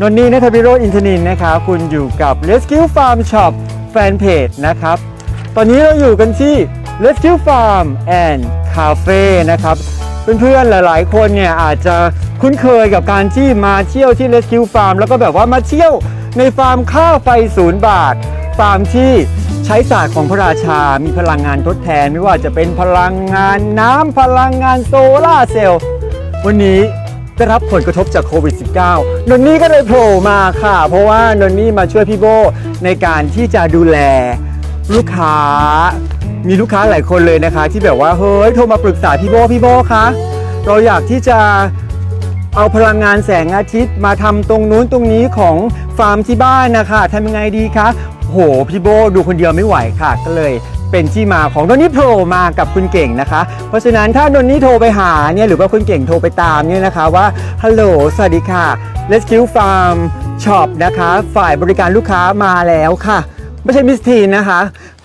นนนี่นัทวิโรอินทนินนะครับ คุณอยู่กับ Rescue Farm Shop Fanpage นะครับ ตอนนี้เราอยู่กันที่ Rescue Farm and Cafe นะครับ เพื่อนๆ หลายๆ คนเนี่ยอาจจะคุ้นเคยกับการที่มาเที่ยวที่ Rescue Farm แล้วก็แบบว่ามาเที่ยวในฟาร์มข้าวไฟศูนย์บาท ฟาร์มที่ใช้ศาสตร์ของพระราชา มีพลังงานทดแทน ไม่ว่าจะเป็นพลังงานน้ำพลังงานโซลาร์เซลล์วันนี้ ได้รับผลกระทบจากโควิด -19 นนนี่ก็เลยโผล่มาค่ะ เพราะว่านนนี่มาช่วยพี่โบในการที่จะดูแลลูกค้า มีลูกค้าหลายคนเลยนะคะ ที่แบบว่าเฮ้ยโทรมาปรึกษาพี่โบพี่โบคะเราอยากที่จะเอาพลังงานแสงอาทิตย์มาทำตรงนู้นตรงนี้ของฟาร์มที่บ้านนะคะทำยังไงดีคะโหพี่โบดูคนเดียวไม่ไหวค่ะ ก็เลย เป็นที่มาของนนนี่โผล่มากับคุณเก่งนะคะ เพราะฉะนั้นถ้านนนี่โทรไปหาเนี่ยหรือว่าคุณเก่งโทรไปตามเนี่ยนะคะว่าฮัลโหลสวัสดีค่ะ Rescue Farm Shop นะคะ ฝ่ายบริการลูกค้ามาแล้วค่ะ ไม่ใช่มิสทีนนะคะ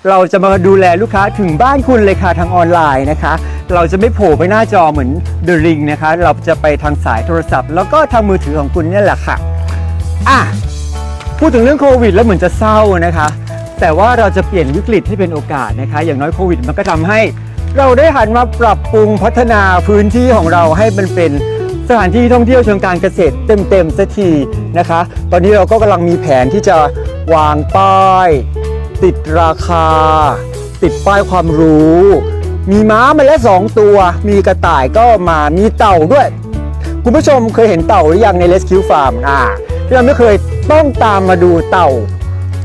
เราจะมาดูแลลูกค้าถึงบ้านคุณเลยค่ะทางออนไลน์นะคะ เราจะไม่โผล่ไปหน้าจอเหมือน The Ring นะคะ เราจะไปทางสายโทรศัพท์ แล้วก็ทางมือถือของคุณเนี่ยแหละค่ะอะพูดถึงเรื่องโควิดแล้วเหมือนจะเศร้านะคะ แต่ว่าเราจะเปลี่ยนวิกฤตให้เป็นโอกาสนะคะ อย่างน้อยโควิดมันก็ทำให้ เราได้หันมาปรับปรุงพัฒนาพื้นที่ของเราให้มันเป็นสถานที่ท่องเที่ยวเชิงการเกษตรเต็มๆสักทีนะคะ ตอนนี้เราก็กำลังมีแผนที่จะวางป้าย ติดราคา ติดป้ายความรู้ มีม้ามาแล้วสองตัว มีกระต่ายก็มามีเต่าด้วย คุณผู้ชมเคยเห็นเต่าหรือยังใน Rescue Farm อ่าที่เราไม่เคยต้องตามมาดูเต่า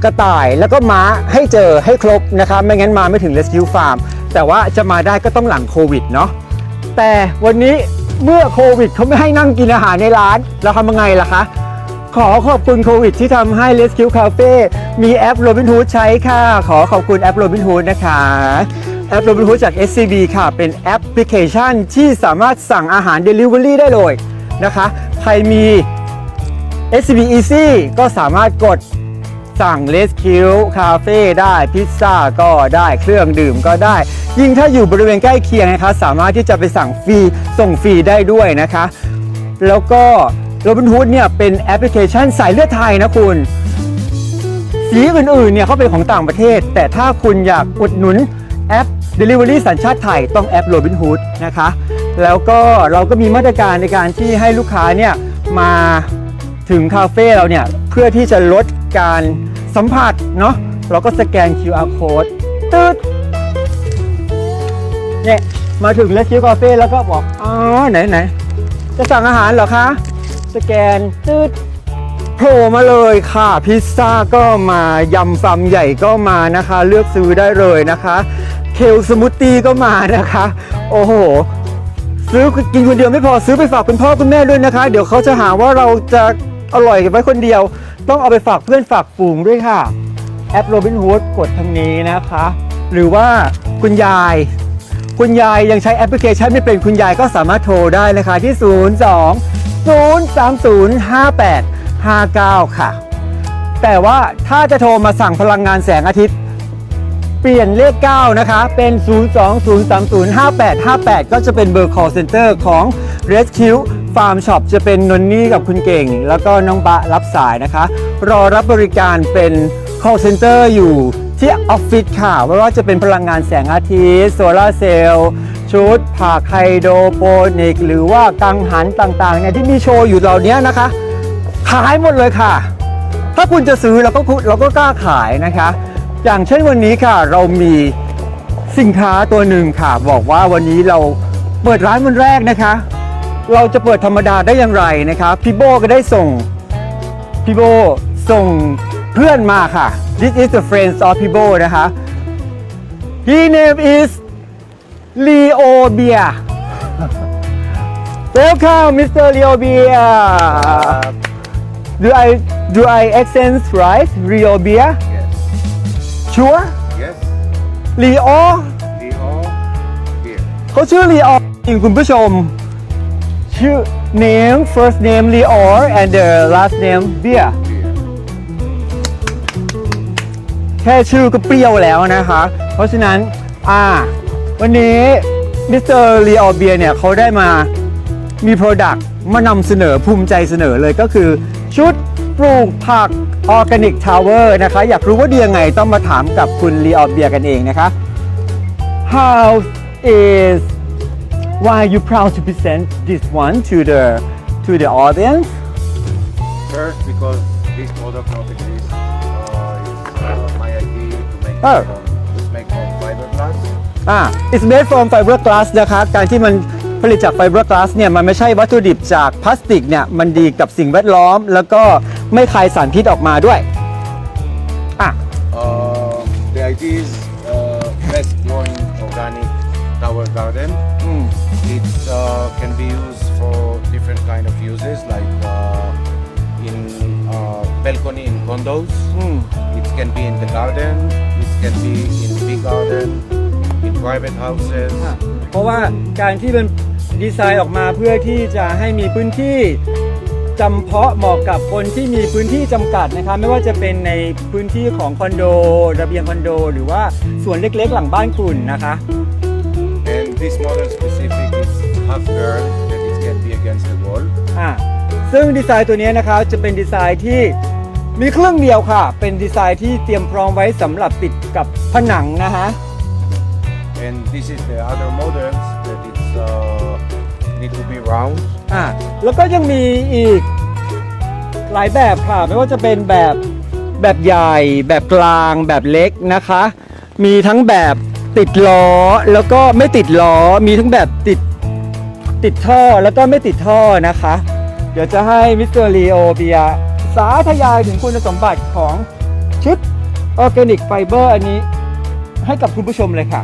กระต่ายแล้วก็ม้าให้เจอให้ครบนะคะไม่งั้นมาไม่ถึง Rescue Farm แต่ว่าจะมาได้ก็ต้องหลังโควิดเนาะแต่วันนี้เมื่อโควิดเขาไม่ให้นั่งกินอาหารในร้าน เราทำยังไงล่ะคะ ขอขอบคุณโควิดที่ทำให้ Rescue Cafe มีแอป Robinhood ใช้ค่ะ ขอขอบคุณแอป Robinhood นะคะแอป Robinhood จาก SCB ค่ะ เป็นแอปพลิเคชันที่สามารถสั่งอาหาร Delivery ได้เลยนะคะ ใครมี SCB Easy ก็สามารถกด สั่ง Rescue Cafe ได้พิซซ่าก็ได้เครื่องดื่มก็ได้ ยิ่งถ้าอยู่บริเวณใกล้เคียงนะคะสามารถที่จะไปสั่งฟรีส่งฟรีได้ด้วยนะคะ แล้วก็ Robinhood เนี่ยเป็นแอปพลิเคชันสายเลือดไทยนะคุณสีอื่นๆเนี่ยเขาเป็นของต่างประเทศ แต่ถ้าคุณอยากอุดหนุนแอป Delivery สัญชาติไทยต้องแอป Robinhood นะคะ แล้วก็เราก็มีมาตรการในการที่ให้ลูกค้าเนี่ยมาถึงคาเฟ่เราเนี่ยเพื่อที่จะลด การสัมผัสเนาะเราก็สแกน QR code ตืดเนี่ยมาถึง Rescue Cafe แล้วก็บอกอ๋อไหนไหนจะสั่งอาหารเหรอคะ สแกนตืดโผล่มาเลยค่ะ พิซซ่าก็มายำฟำใหญ่ก็มานะคะ เลือกซื้อได้เลยนะคะ เคลสมูทตี้ก็มานะคะ โอ้โห ซื้อกินคนเดียวไม่พอซื้อไปฝากคุณพ่อคุณแม่ด้วยนะคะ เดี๋ยวเขาจะหาว่าเราจะอร่อยไว้คนเดียว ต้องเอาไปฝากเพื่อนฝากฝูงด้วยค่ะ แอปโรบิน o ูดกดทางนี้นะคะ หรือว่าคุณยาย คุณยายยังใช้แอปพลิเคชันไม่เป็นคุณยายก็สามารถโทรได้นะคะที่ 02 030 58 59 ค่ะ แต่ว่าถ้าจะโทรมาสั่งพลังงานแสงอาทิตย์ เปลี่ยนเลข 9 นะคะ เป็น 020305858 ก็จะเป็นเบอร์ call center ของ Rescue Farm Shop จะเป็นนนนี่กับคุณเก่ง แล้วก็น้องบะรับสายนะคะ รอรับบริการเป็น call center อยู่ที่ออฟฟิศค่ะไม่ว่าจะเป็นพลังงานแสงอาทิตย์โซลาเซลล์ชุดผักไฮโดรโปนิก หรือว่ากังหันต่างๆเนี่ยที่มีโชว์อยู่เหล่านี้นะคะ ขายหมดเลยค่ะ ถ้าคุณจะซื้อเราก็คุณเราก็กล้าขายนะคะ อย่างเช่นวันนี้ค่ะ เรามีสินค้าตัวหนึ่งค่ะ บอกว่าวันนี้เราเปิดร้านวันแรกนะคะ เราจะเปิดธรรมดาได้อย่างไรนะคะพี่โบก็ได้ส่งพี่โบส่งเพื่อนมาค่ะ This is the friends of พี่โบนะคะ His name is Leo Beer Welcome Mr. Leo Beer Do I do I accent right? Rio Beer? Yes. Sure? Yes. Leo Leo beer. เขาชื่อ Leo จริงคุณผู้ชม ชื่อ name first name Leo and the last name Beer แค่ชื่อก็เปรี้ยวแล้วนะคะ เพราะฉะนั้น อ่า วันนี้มิสเตอร์ลีออเบียเนี่ยเขาได้มามี Product มานำเสนอภูมิใจเสนอเลยก็คือ ชุดปลูกผักออร์แกนิกทาวเวอร์นะคะ อยากรู้ว่าดียังไงต้องมาถามกับคุณลีออเบียกันเองนะคะ How is why you proud to present this one to the to the audience First, because this product not exist, uh, it's uh, my idea to make Oh. it from, just make from fiberglass. อ่า it's made from fiberglass นะคะการที่มันผลิตจาก fiberglass เนี่ยมันไม่ใช่วัตถุดิบจากพลาสติกเนี่ยมันดีกับสิ่งแวดล้อม แล้วก็ไม่คายสารพิษออกมาด้วยอะ Uh, the idea is uh, fast growing organic tower garden. อืม It uh, can be used for different kind of uses like uh, in uh, balcony in condos. อืม It can be in the garden. It can be in big garden, in private houses. เพราะว่าการที่มันดีไซน์ออกมาเพื่อที่จะให้มีพื้นที่จำเพาะเหมาะกับคนที่มีพื้นที่จำกัดนะคะไม่ว่าจะเป็นในพื้นที่ของคอนโด ระเบียงคอนโด หรือว่าส่วนเล็กๆ หลังบ้านคุณนะคะ And this model specific is half girl that it can be against the wall. อ่าซึ่งดีไซน์ตัวนี้นะคะจะเป็นดีไซน์ที่มีเครื่องเดียวค่ะ เป็นดีไซน์ที่เตรียมพร้อมไว้สำหรับติดกับผนังนะคะ And this is the other models that it's uh, need to be round. อ่าแล้วก็ยังมีอีกหลายแบบค่ะ ไม่ว่าจะเป็นแบบแบบใหญ่แบบกลางแบบเล็กนะคะ มีทั้งแบบติดล้อแล้วก็ไม่ติดล้อมีทั้งแบบติด ติดท่อแล้วก็ไม่ติดท่อนะคะ เดี๋ยวจะให้มิสเตอร์ลีโอเบียสาธยายถึงคุณสมบัติของชุดออร์แกนิกไฟเบอร์อันนี้ ให้กับคุณผู้ชมเลยค่ะ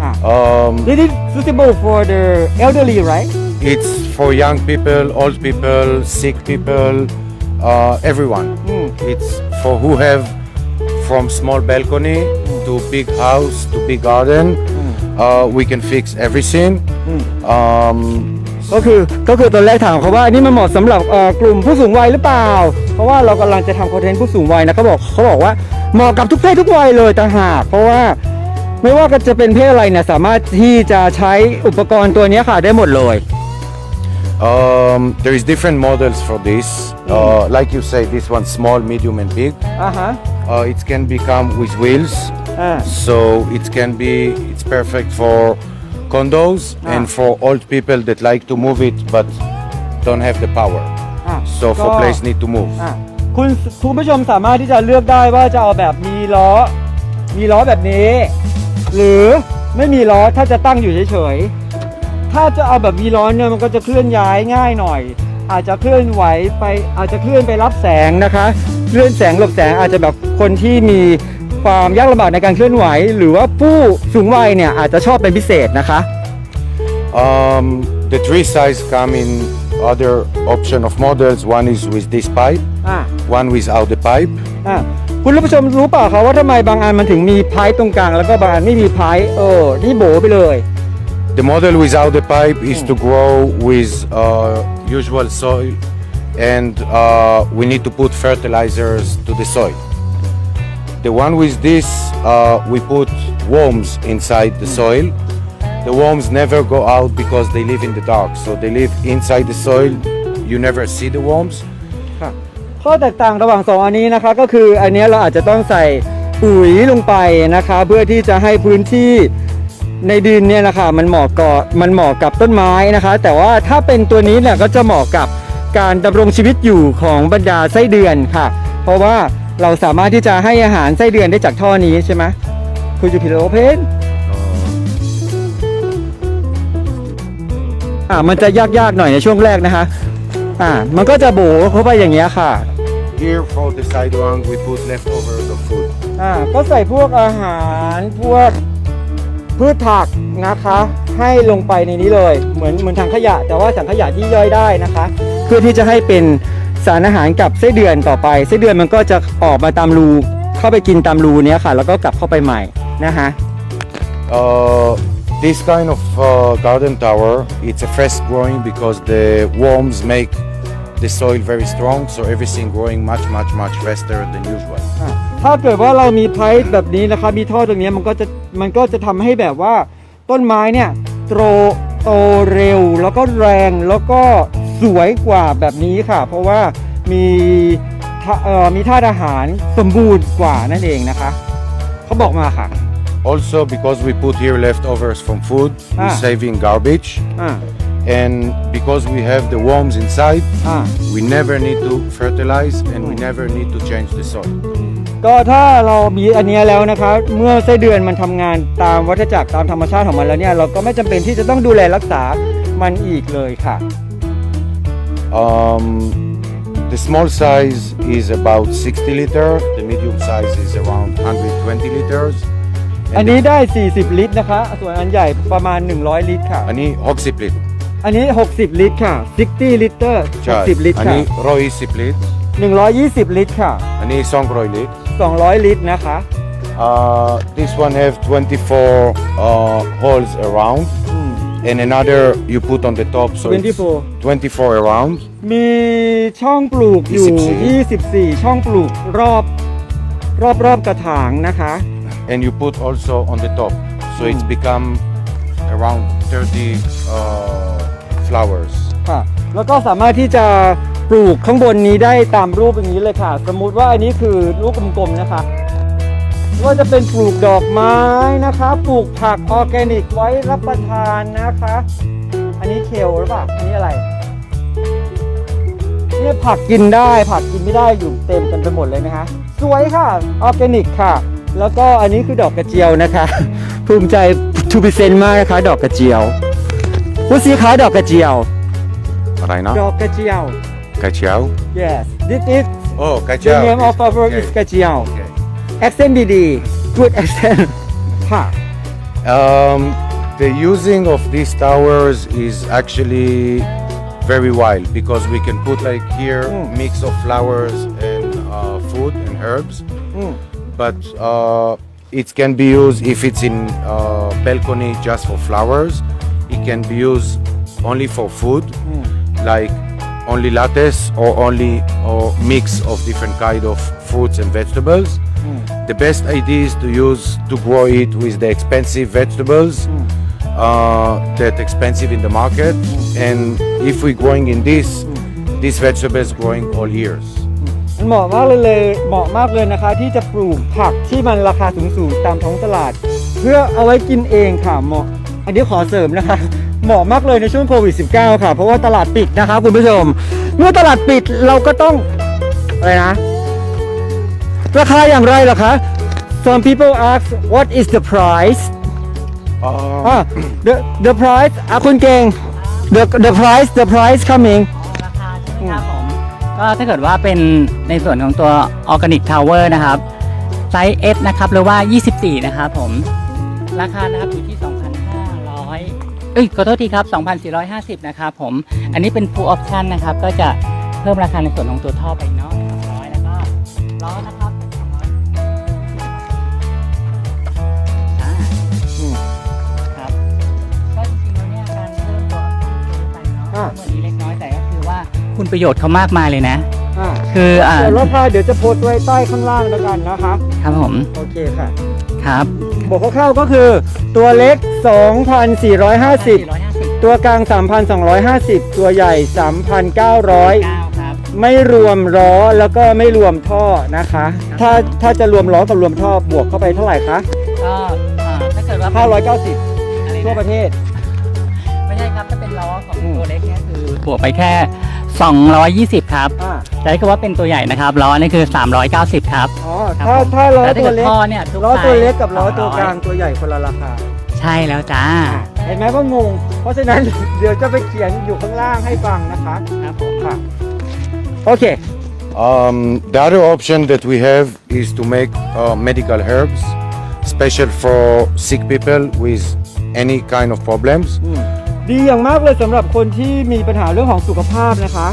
อ่า Um, This is suitable for the elderly right it's for young people, old people, sick people, uh, everyone. Mm. It's for who have from small balcony to big house to big garden. Uh, we can fix everything. Um, ก็คือก็คือตอนแรกถามเขาว่าอันนี้มันเหมาะสำหรับเอ่อกลุ่มผู้สูงวัยหรือเปล่า เพราะว่าเรากำลังจะทำคอนเทนต์ผู้สูงวัยนะเขาบอกเขาบอกว่าเหมาะกับทุกเพศทุกวัยเลยต่างหากเพราะว่าไม่ว่าจะเป็นเพศอะไรเนี่ยสามารถที่จะใช้อุปกรณ์ตัวนี้ค่ะได้หมดเลย um, there is different models for this. Uh, like you say, this one small, medium, and big. อ่าฮะ Uh, it can become with wheels, อ่า so it can be. It's perfect for condos and Ah. for old people that like to move it but don't have the power. อะ So for ก็ place need to move. อะคุณคุณผู้ชมสามารถที่จะเลือกได้ว่าจะเอาแบบมีล้อ มีล้อแบบนี้ หรือไม่มีล้อถ้าจะตั้งอยู่เฉยๆ ถ้าจะเอาแบบมีล้อเนี่ยมันก็จะเคลื่อนย้ายง่ายหน่อย อาจจะเคลื่อนไหวไปอาจจะเคลื่อนไปรับแสงนะคะ เคลื่อนแสงหลบแสงอาจจะแบบคนที่มี ความยากลำบากในการเคลื่อนไหว หรือว่าผู้สูงวัยเนี่ยอาจจะชอบเป็นพิเศษนะคะ Um, the three size come in other option of models. One is with this pipe, อะ one without the pipe. อะคุณผู้ชมรู้เปล่าคะว่าทำไมบางอันมันถึงมีพายตรงกลางแล้วก็บางอันไม่มีพายเออนี่โบไปเลย The model without the pipe is to grow with uh, usual soil, and uh, we need to put fertilizers to the soil. The one with this, uh, we put worms inside the soil. The worms never go out because they live in the dark, so they live inside the soil. You never see the worms. ค่ะข้อแตกต่างระหว่างสองอันนี้นะคะก็คืออันเนี้ยเราอาจจะต้องใส่ปุ๋ยลงไปนะคะ เพื่อที่จะให้พื้นที่ในดินเนี่ยนะคะมันเหมาะกับมันเหมาะกับต้นไม้นะคะ แต่ว่าถ้าเป็นตัวนี้เนี่ยก็จะเหมาะกับการดำรงชีวิตอยู่ของบรรดาไส้เดือนค่ะ เพราะว่า เราสามารถที่จะให้อาหารไส้เดือนได้จากท่อนี้ใช่ไหมคุณจูพิโรเพนอ่ามันจะยากๆหน่อยในช่วงแรกนะคะอ่ามันก็จะโบเข้าไปอย่างเงี้ยค่ะ Here for the sidewalk, we put leftovers of food. อ่าก็ใส่พวกอาหารพวกพืชผักนะคะ ให้ลงไปในนี้เลย เหมือนเหมือนถังขยะ แต่ว่าถังขยะที่ย่อยได้นะคะ เพื่อที่จะให้เป็น สารอาหารกับไส้เดือนต่อไปไส้เดือนมันก็จะออกมาตามรูเข้าไปกินตามรูเนี้ยค่ะ แล้วก็กลับเข้าไปใหม่นะคะ Uh, this kind of uh, garden tower, it's a fast growing because the worms make the soil very strong, so everything growing much, much, much faster than usual. อะถ้าเกิดว่าเรามีไพป์แบบนี้นะคะมีท่อตรงนี้มันก็จะมันก็จะทำให้แบบว่าต้นไม้เนี่ยโตโตเร็วแล้วก็แรงแล้วก็ สวยกว่าแบบนี้ค่ะ เพราะว่ามีท่าเอ่อมีท่าทอาหารสมบูรณ์กว่านั่นเองนะคะเขาบอกมาค่ะ Also, because we put here leftovers from food, Ah. we're saving garbage. อ่า And because we have the worms inside, อ่า we never need to fertilize and we never need to change the soil. ก็ถ้าเรามีอันเนี้ยแล้วนะคะ เมื่อไส้เดือนมันทำงานตามวัฏจักรตามธรรมชาติของมันแล้วเนี่ย เราก็ไม่จำเป็นที่จะต้องดูแลรักษามันอีกเลยค่ะ Um, the small size is about 60 liter, the medium size is around 120 liters. อันนี้ได้ 40 ลิตรนะคะ ส่วนอันใหญ่ประมาณ 100 ลิตรค่ะ Ani oxyplit. อันนี้ 60 ลิตรค่ะ 60 ลิตร60ลิตรค่ะ Ani roi siplit. 120 ลิตรค่ะ Ani song roi lit. 200 ลิตรนะคะ Uh, this one have 24 uh, holes around อืม and another you put on the top so it's 24 24 around มีช่องปลูกอยู่24 24 ช่องปลูกรอบรอบรอบกระถางนะคะ and you put also on the top so it's Mm. become around 30 uh, flowers ค่ะแล้วก็สามารถที่จะปลูกข้างบนนี้ได้ตามรูปอย่างนี้เลยค่ะ สมมุติว่าอันนี้คือลูกกลมๆนะคะ ว่าจะเป็นปลูกดอกไม้นะคะ ปลูกผักออร์แกนิกไว้รับประทานนะคะ อันนี้เคลหรือเปล่าอันนี้อะไรเนี่ยผักกินได้ผักกินไม่ได้อยู่เต็มกันไปหมดเลยนะคะ สวยค่ะออร์แกนิกค่ะ แล้วก็อันนี้คือดอกกระเจียวนะคะ ภูมิใจทูบิเซนมากนะคะ ดอกกระเจียวผู้ซีค้าดอกกระเจียว Raina ดอกกระเจียว Kachao yes this is oh the Kachao name of our Okay. is กระเจียว Okay. accent ดีๆ good accent ค่ะ Um, the using of these towers is actually very wild because we can put like here Mm. mix of flowers and uh, food and herbs, อืม but uh, it can be used if it's in uh, balcony just for flowers. It can be used only for food, Mm. like only lettuce or only or mix of different kind of fruits and vegetables. Mm. The best idea is to use to grow it with the expensive vegetables Mm. uh, that expensive in the market. And if we're growing in this, these vegetables growing all years. มันเหมาะมากเลยเลยเหมาะมากเลยนะคะ ที่จะปลูกผักที่มันราคาสูงๆตามท้องตลาด เพื่อเอาไว้กินเองค่ะเหมาะ อันนี้ขอเสริมนะคะ เหมาะมากเลยในช่วงโควิด -19 ค่ะ เพราะว่าตลาดปิดนะคะคุณผู้ชม เมื่อตลาดปิดเราก็ต้องอะไรนะ ราคาอย่างไรเหรอคะ Some people ask what is the price Uh, อ่า the the price อะคุณเก่ง the the price the price coming ราคาใช่ไหมครับผมก็ถ้าเกิดว่าเป็นในส่วนของตัวออร์แกนิกทาวเวอร์นะครับ ไซส์ S นะครับ หรือว่า 24 นะครับผม ราคานะครับอยู่ที่ 2,500 เอ้ยขอโทษทีครับ 2,450 นะครับผม อันนี้เป็น full option นะครับ ก็จะเพิ่มราคาในส่วนของตัวท่อไปเนาะ200 แล้วก็ล้อนะครับ อ่า เหมือนนี้เล็กน้อยแต่ก็คือว่าคุณประโยชน์เขามากมายเลยนะ อ่าคืออ่าเดี๋ยวราคาเดี๋ยวจะโพสต์ไว้ใต้ข้างล่างแล้วกันนะคะครับผมโอเคค่ะครับ บอกคร่าวๆก็คือตัวเล็ก 2,450 450ตัวกลาง 3,250 ตัวใหญ่ 3,900 ครับไม่รวมล้อแล้วก็ไม่รวมท่อนะคะ ถ้าถ้าจะรวมล้อกับรวมท่อบวกเข้าไปเท่าไหร่คะก็อ่าถ้าเกิดว่า590 อะไรทั่วนะประเทศไม่ใช่ ครับถ้าเป็นล้อของอืม ตัวเล็กเนี่ยคือบวกไปแค่ 220 ครับอ่าแต่ถ้าเกิดว่าเป็นตัวใหญ่นะครับล้อนี่คือ 390 ครับอ๋อครับถ้าผมถ้าล้อแต่ถ้าตัวเกิดเล็กท่อเนี่ยทุกล้อตัวเล็กกับไซส์ล้อตัว200กลางตัวใหญ่คนละราคาใช่แล้วจ้า เห็นไหมว่างง เพราะฉะนั้น เดี๋ยวจะไปเขียนอยู่ข้างล่างให้ฟังนะคะครับผมค่ะโอเค Um, the other option that we have is to make uh, medical herbs, special for sick people with any kind of problems. อืม ดีอย่างมากเลยสำหรับคนที่มีปัญหาเรื่องของสุขภาพนะคะ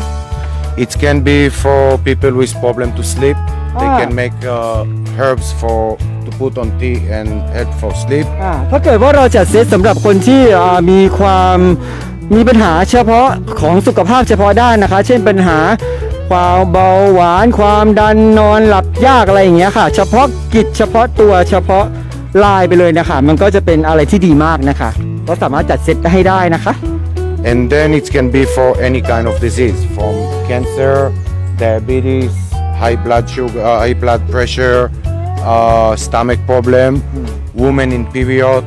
It can be for people with problem to sleep. They Ah. can make uh, herbs for to put on tea and help for sleep. อ่าถ้าเกิดว่าเราจัดเซตสำหรับคนที่อ่ามีความมีปัญหาเฉพาะของสุขภาพเฉพาะด้านนะคะ เช่นปัญหาความเบาหวาน ความดันนอนหลับยากอะไรอย่างเงี้ยค่ะ เฉพาะกิจเฉพาะตัวเฉพาะลายไปเลยนะคะ มันก็จะเป็นอะไรที่ดีมากนะคะโอ ก็สามารถจัดเซตให้ได้นะคะ and then it can be for any kind of disease from cancer diabetes high blood sugar uh, high blood pressure uh, stomach problem women in period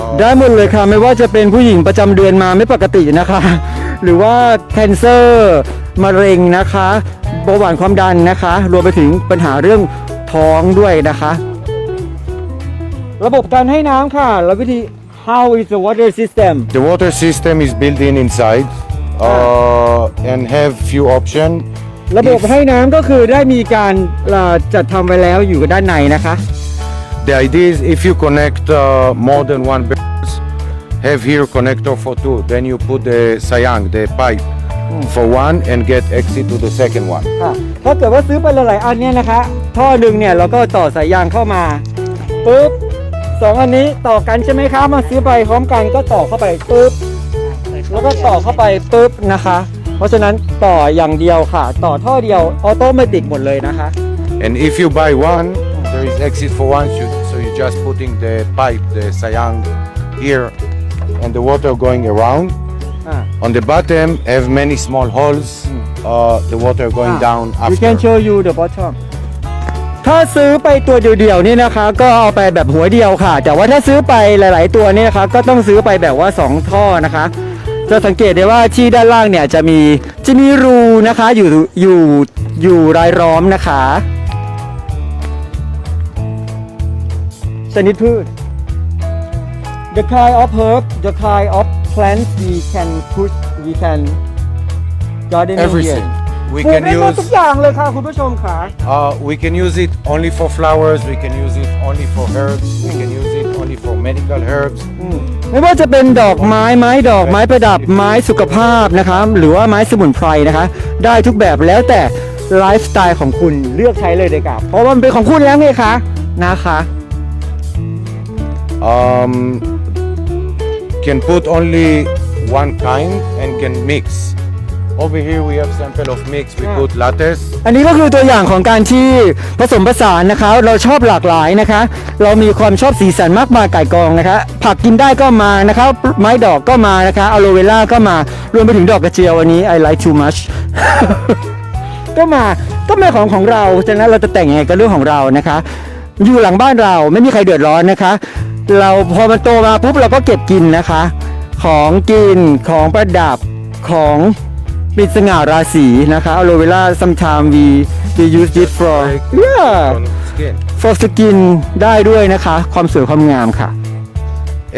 uh, ได้หมดเลยค่ะ ไม่ว่าจะเป็นผู้หญิงประจำเดือนมาไม่ปกตินะคะ หรือว่าแคนเซอร์มะเร็งนะคะเบาหวานความดันนะคะ รวมไปถึงปัญหาเรื่องท้องด้วยนะคะ ระบบการให้น้ำค่ะ แล้ววิธี how is the water system the water system is built in inside uh, and have few option ระบบให้น้ำก็คือได้มีการเอ่อจัดทำไว้แล้วอยู่ด้านในนะคะ The idea is if you connect uh, more than one bells, have here connector for two. Then you put the sayang, the pipe, for one and get exit to the second one. ค่ะถ้าเกิดว่าซื้อไปหลายๆอันเนี่ยนะคะ ท่อหนึ่งเนี่ยเราก็ต่อสายยางเข้ามาปุ๊บ สองอันนี้ต่อกันใช่ไหมคะมาซื้อไปพร้อมกันก็ต่อเข้าไปปุ๊บแล้วก็ต่อเข้าไปปุ๊บนะคะ เพราะฉะนั้นต่ออย่างเดียวค่ะ ต่อท่อเดียวออโตเมติกหมดเลยนะคะ And if you buy one, there is exit for one. So so you just putting the pipe, the sayang, here, and the water going around. อ่า On the bottom, have many small holes. Uh, the water going down You after. can show you the bottom ถ้าซื้อไปตัวเดียวๆนี่นะคะ ก็เอาไปแบบหัวเดียวค่ะ แต่ว่าถ้าซื้อไปหลาย ๆ ตัวนี่นะคะ ก็ต้องซื้อไปแบบว่า 2 ท่อนะคะ จะสังเกตได้ว่าที่ด้านล่างเนี่ยจะมีจะมีรูนะคะอยู่อยู่อยู่รายล้อมนะคะ ชนิดพืช The kind of herb the kind of plants we can put we can garden Everything. We ปลูก can ได้หมด use. ทุกอย่างเลยค่ะคุณผู้ชมค่ะ Uh, we can use it only for flowers. We can use it only for herbs. We can use it only for medical herbs. ไม่ว่าจะเป็นดอกไม้ไม้ดอกไม้ประดับไม้สุขภาพนะคะหรือว่าไม้สมุนไพรนะคะ ได้ทุกแบบแล้วแต่ไลฟ์สไตล์ของคุณเลือกใช้เลยเลยครับเพราะว่ามันเป็นของคุณแล้วไงคะนะคะ Um, can put only one kind and can mix. Over here we have sample of mix. We put lattes. อันนี้ก็คือตัวอย่างของการที่ผสมผสานนะคะ เราชอบหลากหลายนะคะ เรามีความชอบสีสันมากมายไก่ายกองนะคะ ผักกินได้ก็มานะคะ ไม้ดอกก็มานะคะอะโลเวล่าก็มารวมไปถึงดอกกระเจียวอันนี้ I like too much ก็มาก็มาของของเราฉะนั้นเราจะแต่งยังไงก็เรื่องของเรานะคะ อยู่หลังบ้านเราไม่มีใครเดือดร้อนนะคะ เราพอมันโตมาปุ๊บเราก็เก็บกินนะคะ ของกินของประดับของ ปิดสง่าราศีนะคะอะโลเวล่า sometimes we we use it for yeah skin. for skin ได้ด้วยนะคะ ความสวยความงามค่ะ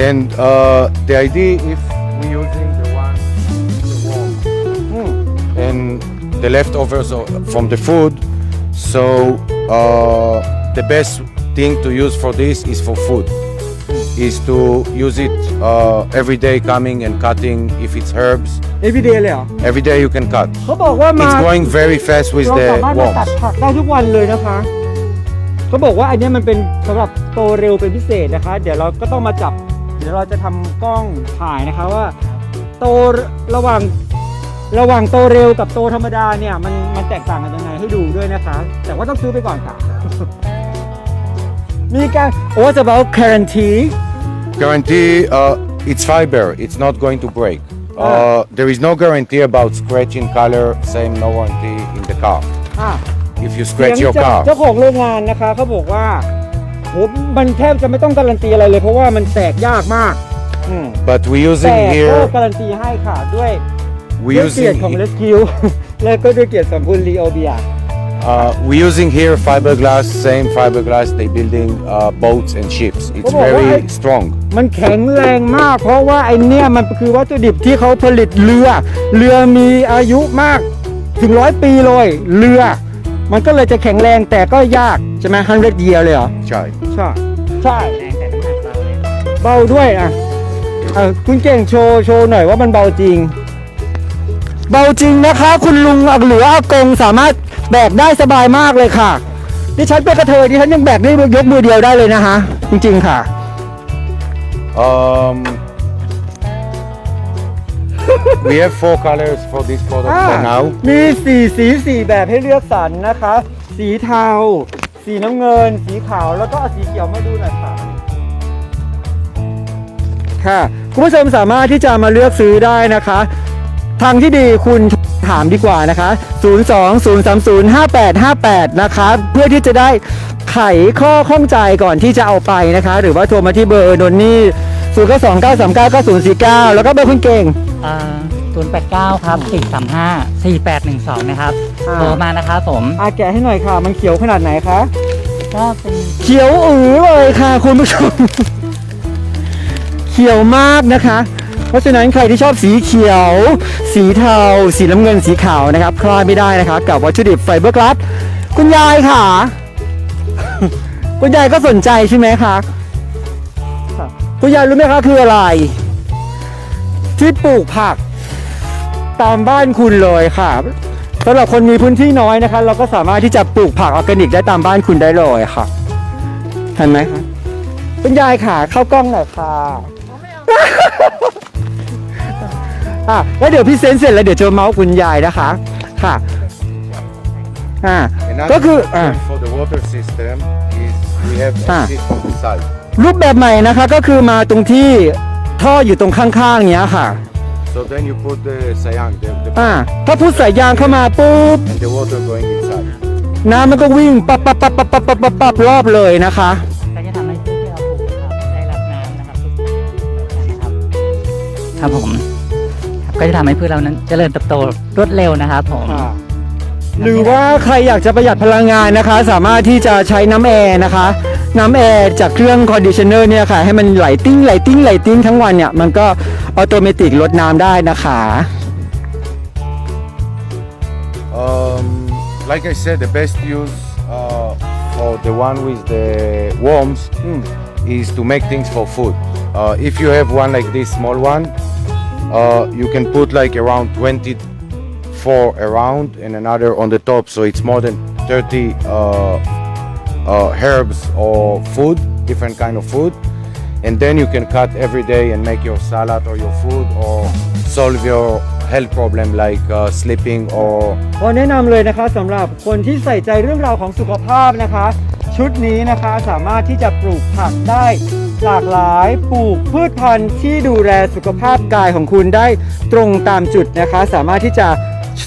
And uh, the idea if we using the one the warm and the leftovers of- from the food, so uh, the best thing to use for this is for food. Is to use it uh, every day, coming and cutting. If it's herbs, everyday เลยเหรอ every day you can cut. เขาบอกว่ามา It's growing very fast with เรา the สามารถมาตัด worms. ผักได้ทุกวันเลยนะคะเขาบอกว่าอันเนี้ยมันเป็นสำหรับโตเร็วเป็นพิเศษนะคะ เดี๋ยวเราก็ต้องมาจับ เดี๋ยวเราจะทำกล้องถ่ายนะคะว่า โตระหว่างระหว่างโตเร็วกับโตธรรมดาเนี่ยมันมันแตกต่างกันยังไงให้ดูด้วยนะคะ แต่ว่าต้องซื้อไปก่อนค่ะ มีการ What about guarantee Guarantee uh, it's fiber. It's not going to break. Uh, there is no guarantee about scratching color. Same no warranty in the car. อะ If you เสีย scratch ง your จาก car. เจ้าของโรงงานนะคะเขาบอกว่าโหมันแทบจะไม่ต้องการันตีอะไรเลย เพราะว่ามันแตกยากมากอืม But we แต่ using ก็ here, การันตีให้ค่ะด้วย we ด้วยเกียรติ using ของ Rescue และก็ด้วยเกียรติของคุณลีโอเบีย uh, we using here fiberglass. Same fiberglass. They building uh, boats and ships. It's Oh, very why? strong. มันแข็งแรงมาก เพราะว่าไอเนี่ยมันคือวัตถุดิบที่เขาผลิตเรือ เรือมีอายุมากถึงร้อยปีเลย เรือ มันก็เลยจะแข็งแรงแต่ก็ยาก ใช่ไหมฮันเรดเยียเลยเหรอ Chai. ใช่ ใช่แรงแต่น้ำหนักเราเนี่ยเบาด้วยอะเออคุณเก่งโชว์ โชว์หน่อยว่ามันเบาจริง เบาจริงนะคะคุณลุงหรืออากงสามารถแบกได้สบายมากเลยค่ะดิฉันเป็นกระเทยดิฉันยังแบกได้ยกมือเดียวได้เลยนะคะจริง ๆ ค่ะ Um, we have four colors for this product อ่า for now. มีสีสีสีแบบให้เลือกสรรนะคะ สีเทา สีน้ำเงิน สีขาวแล้วก็เอาสีเขียวมาดูหน่อยค่ะ ค่ะ คุณผู้ชมสามารถที่จะมาเลือกซื้อได้นะคะ ทางที่ดีคุณถามดีกว่านะคะ 020305858 นะคะเพื่อที่จะได้ไขข้อข้องใจก่อนที่จะเอาไปนะคะ หรือว่าโทรมาที่เบอร์โดนนี่092-939-9049 แล้วก็เบอร์คุณเก่ง ศูนย์แปดเก้าครับสี่สามห้าสี่แปดหนึ่งสองนะครับอ่า โทรมานะครับผม อาแกะให้หน่อยค่ะ มันเขียวขนาดไหนคะ ก็เป็นเขียวอือเลยค่ะ คุณผู้ชม เขียวมากนะคะเพ ราะฉะนั้นใครที่ชอบสีเขียว สีเทา สีน้ำเงินสีขาวนะครับพลาดไม่ได้นะคะกับวัตถุดิบไฟเบอร์กลัสคุณยายค่ะ คุณยายก็สนใจใช่ไหมคะค่ะคุณยายรู้ไหมคะคืออะไร ที่ปลูกผักตามบ้านคุณเลยค่ะสำหรับคนมีพื้นที่น้อยนะคะ เราก็สามารถที่จะปลูกผักออร์แกนิกได้ตามบ้านคุณได้เลยค่ะเห็นไหมคะคุณยายค่ะเข้ากล้องหน่อยค่ะ อะแล้วเดี๋ยวพี่เซนเสร็จแล้วเดี๋ยวจะเมาส์คุณยายนะคะ ค่ะ อ่า Another ก็คืออ่า option for the water system is we have Ah. exit on the side. รูปแบบใหม่นะคะก็คือมาตรงที่ท่ออยู่ตรงข้างๆเนี้ยค่ะ So then you put the sayang, the, the, อ่า ถ้าพูดสายยางเข้ามาปุ๊บ and the water going inside. น้ำมันก็วิ่งปับปับปับปับปับปับปับปับรอบเลยนะคะ ก็จะทำให้พืชที่เราปลูกนะครับได้รับน้ำนะครับทุกนะครับครับผมครับ ก็จะทำให้พืชเรานั้นเจริญเติบโตรวดเร็วนะครับผมหรือว่าใครอยากจะประหยัดพลังงานนะคะ สามารถที่จะใช้น้ำแอร์นะคะ น้ำแอร์จากเครื่องคอนดิชเนอร์เนี่ยค่ะ ให้มันไหลติ้งไหลติ้งไหลติ้งทั้งวันเนี่ย มันก็ออโตเมติกลดน้ำได้นะคะ Um, like I said, the best use uh, for the one with the worms is to make things for food. Uh, if you have one like this small one, uh, you can put like around 24 around and another on the top, so it's more than 30 uh, uh, herbs or food, different kind of food. And then you can cut every day and make your salad or your food or solve your health problem like uh, sleeping or ขอแนะนำเลยนะคะสำหรับคนที่ใส่ใจเรื่องราวของสุขภาพนะคะ ชุดนี้นะคะสามารถที่จะปลูกผักได้ หลากหลายปลูกพืชพันธุ์ที่ดูแลสุขภาพกายของคุณได้ตรงตามจุดนะคะ สามารถที่จะ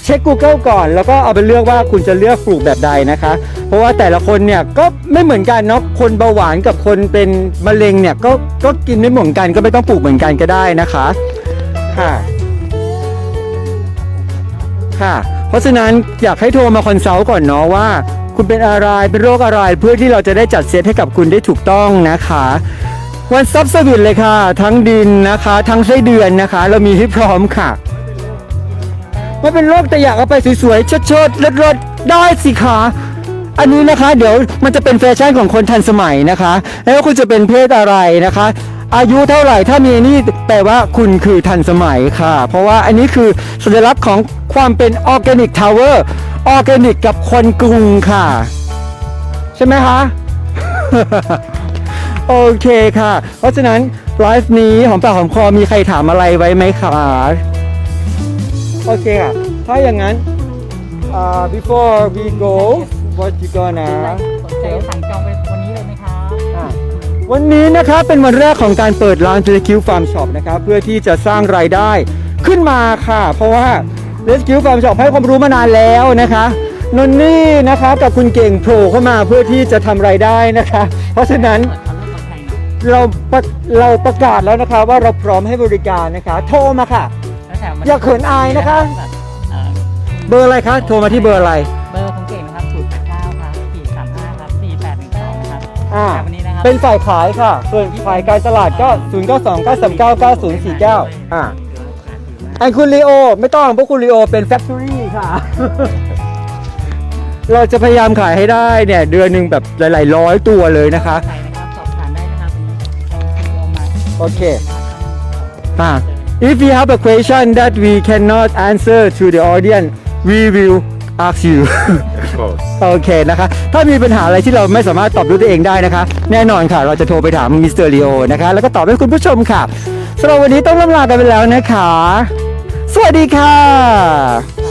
เช็ค Google ก่อน แล้วก็เอาไปเลือกว่าคุณจะเลือกปลูกแบบใดนะคะ เพราะว่าแต่ละคนเนี่ยก็ไม่เหมือนกันเนาะคนเบาหวานกับคนเป็นมะเร็งเนี่ยก็ก็กินไม่เหมือนกันก็ไม่ต้องปลูกเหมือนกันก็ได้นะคะค่ะค่ะ เพราะฉะนั้นอยากให้โทรมาคอนซัลท์ก่อนเนาะว่า คุณเป็นอะไรเป็นโรคอะไรเพื่อที่เราจะได้จัดเซตให้กับคุณได้ถูกต้องนะคะ วันซับสวิตเลยค่ะ ทั้งดินนะคะ ทั้งไส้เดือนนะคะ เรามีให้พร้อมค่ะไม่เป็นโรคแต่อยากเอาไปสวยๆเชิดๆเลิศๆได้สิคะอันนี้นะคะเดี๋ยวมันจะเป็นแฟชั่นของคนทันสมัยนะคะ แล้วคุณจะเป็นเพศอะไรนะคะ อายุเท่าไหร่ถ้ามีนี่แปลว่าคุณคือทันสมัยค่ะ เพราะว่าอันนี้คือสัญลักษณ์ของความเป็นออร์แกนิกทาวเวอร์ออร์แกนิกกับคนกรุงค่ะ ใช่ไหมคะ โอเคค่ะ เพราะฉะนั้นไลฟ์นี้หอมปากหอมคอมีใครถามอะไรไว้ไหมคะโอเคค่ะ ถ้าอย่างนั้นอ่า before we go what you gonna สนใจสั่งจองไปวันนี้เลยไหมครับอะวันนี้นะครับเป็นวันแรกของการเปิดร้าน Rescue Farm Shop นะครับเพื่อที่จะสร้างรายได้ขึ้นมาค่ะ เพราะว่า Rescue Farm Shop ให้ความรู้มานานแล้วนะคะนนนี่นะคะกับคุณเก่งโผล่เข้ามาเพื่อที่จะทำรายได้นะคะ เพราะฉะนั้น เปิดคอนเทนต์กับใครเนาะเราประเราประกาศแล้วนะคะว่าเราพร้อมให้บริการนะคะ โทรมาค่ะ แล้วแถมวันอย่าเขินอายนะคะ แบบเอ่อเบอร์อะไรคะโทรมาที่เบอร์อะไร เบอร์ของเก่งนะครับศูนย์แปดเก้าครับสี่สามห้าครับสี่แปดหนึ่งสองนะครับอ่า แต่วันนี้นะครับ เป็นฝ่ายขายค่ะ ส่วนฝ่ายการตลาดก็ 0 9 2 9 3 9 9 0 4 9อ่าอันคุณลีโอ ไม่ต้องเพราะคุณลีโอเป็นแฟคทอรี่ค่ะ เราจะพยายามขายให้ได้เนี่ย เดือนหนึ่งแบบหลาย ๆ ร้อยตัวเลยนะคะ มาโอเคอ่า if you have a question that we cannot answer to the audience we will ask you of course. โอเคนะคะ ถ้ามีปัญหาอะไรที่เราไม่สามารถตอบด้วยตัวเองได้นะคะ แน่นอนค่ะ เราจะโทรไปถามมิสเตอร์ลีโอนะคะ แล้วก็ตอบให้คุณผู้ชมค่ะสำหรับวันนี้ต้องล่ำลากันไปแล้วนะคะ สวัสดีค่ะ